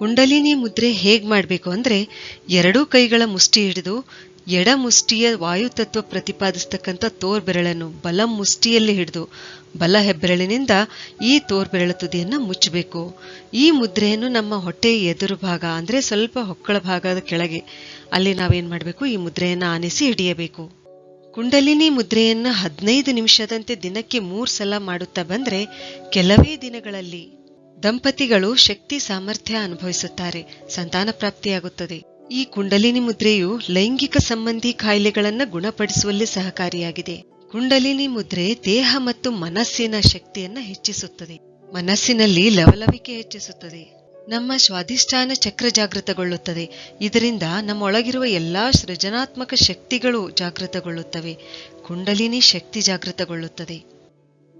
ಕುಂಡಲಿನಿ ಮುದ್ರೆ ಹೇಗೆ ಮಾಡಬೇಕು ಅಂದ್ರೆ ಎರಡೂ ಕೈಗಳ ಮುಷ್ಟಿ ಹಿಡಿದು ಎಡ ಮುಷ್ಟಿಯ ವಾಯುತತ್ವ ಪ್ರತಿಪಾದಿಸ್ತಕ್ಕಂಥ ತೋರ್ಬೆರಳನ್ನು ಬಲ ಮುಷ್ಟಿಯಲ್ಲಿ ಹಿಡಿದು ಬಲ ಹೆಬ್ಬೆರಳಿನಿಂದ ಈ ತೋರ್ಬೆರಳ ತುದಿಯನ್ನು ಮುಚ್ಚಬೇಕು. ಈ ಮುದ್ರೆಯನ್ನು ನಮ್ಮ ಹೊಟ್ಟೆಯ ಎದುರು ಭಾಗ ಅಂದ್ರೆ ಸ್ವಲ್ಪ ಹೊಕ್ಕಳ ಭಾಗದ ಕೆಳಗೆ ಅಲ್ಲಿ ನಾವೇನು ಮಾಡಬೇಕು? ಈ ಮುದ್ರೆಯನ್ನು ಆನಿಸಿ ಹಿಡಿಯಬೇಕು. ಕುಂಡಲಿನಿ ಮುದ್ರೆಯನ್ನು ಹದಿನೈದು ನಿಮಿಷದಂತೆ ದಿನಕ್ಕೆ ಮೂರು ಸಲ ಮಾಡುತ್ತಾ ಬಂದ್ರೆ ಕೆಲವೇ ದಿನಗಳಲ್ಲಿ ದಂಪತಿಗಳು ಶಕ್ತಿ ಸಾಮರ್ಥ್ಯ ಅನುಭವಿಸುತ್ತಾರೆ, ಸಂತಾನ ಪ್ರಾಪ್ತಿಯಾಗುತ್ತದೆ. ಈ ಕುಂಡಲಿನಿ ಮುದ್ರೆಯು ಲೈಂಗಿಕ ಸಂಬಂಧಿ ಕಾಯಿಲೆಗಳನ್ನು ಗುಣಪಡಿಸುವಲ್ಲಿ ಸಹಕಾರಿಯಾಗಿದೆ. ಕುಂಡಲಿನಿ ಮುದ್ರೆ ದೇಹ ಮತ್ತು ಮನಸ್ಸಿನ ಶಕ್ತಿಯನ್ನ ಹೆಚ್ಚಿಸುತ್ತದೆ. ಮನಸ್ಸಿನಲ್ಲಿ ಲವಲವಿಕೆ ಹೆಚ್ಚಿಸುತ್ತದೆ. ನಮ್ಮ ಸ್ವಾಧಿಷ್ಠಾನ ಚಕ್ರ ಜಾಗೃತಗೊಳ್ಳುತ್ತದೆ. ಇದರಿಂದ ನಮ್ಮೊಳಗಿರುವ ಎಲ್ಲಾ ಸೃಜನಾತ್ಮಕ ಶಕ್ತಿಗಳು ಜಾಗೃತಗೊಳ್ಳುತ್ತವೆ. ಕುಂಡಲಿನಿ ಶಕ್ತಿ ಜಾಗೃತಗೊಳ್ಳುತ್ತದೆ.